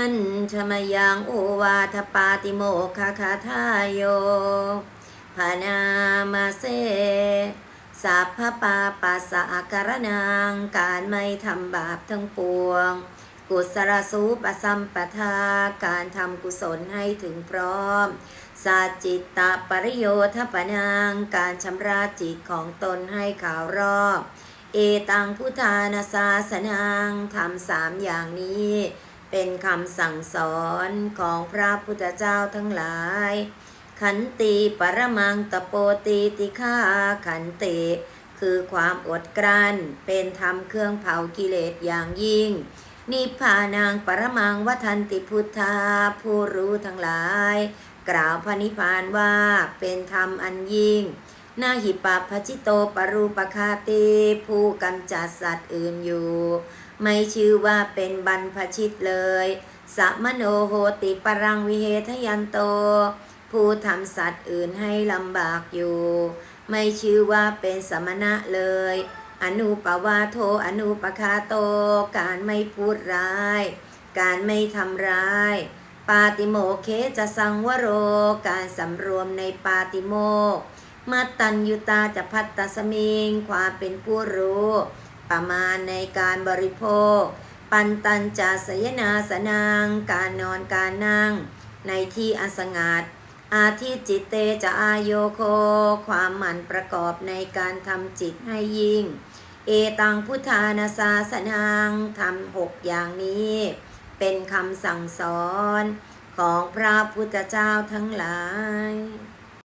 ันชมยังโอวาทปาติโมกขคาทายโยพานามาเซสัพพปาปัสสะอาการนังการไม่ทำบาปทั้งปวง กุศลสูปสัมปทาการทำกุศลให้ถึงพร้อมสัจจิตตปริโยทปนังการชำระจิตของตนให้ขาวรอบ เอตังพุทธานาสาสนังทำสามอย่างนี้ เป็นคำสั่งสอนของพระพุทธเจ้าทั้งหลาย ขันติปรมังตโปตีติฆาขันติ คือความอดกลั้น เป็นธรรมเครื่องเผากิเลสอย่างยิ่ง นิพพานังปรมังวัทันติพุทธาผู้รู้ทั้งหลาย กล่าวพระนิพพานว่าเป็นธรรมอันยิ่ง นาหิปปชิโตปรูปคาติผู้กำจัดสัตว์อื่นอยู่ ไม่ชื่อว่าเป็นบรรพชิตเลยสัมโนโหติปรังวิเหทยันโต ผู้ทำสัตว์อื่นให้ลำบากอยู่ ไม่ชื่อว่าเป็นสมณะเลย อนุปวาโทอนุปคาโต การไม่พูดร้าย การไม่ทำร้าย ปาติโมเคจะสังวโร การสำรวมในปาติโมก มัตตัญยุตาจะพัตตสมิง ความเป็นผู้รู้ ประมาณในการบริโภค ปันตัญจาสยนาสนาง การนอนการนั่ง ในที่อันสงัด อาทิจิตเตจะอายโยโค ความหมั่นประกอบในการทำจิตให้ยิ่ง เอตังพุทธานาสาสนางทำหกอย่างนี้ เป็นคำสั่งสอนของพระพุทธเจ้าทั้งหลาย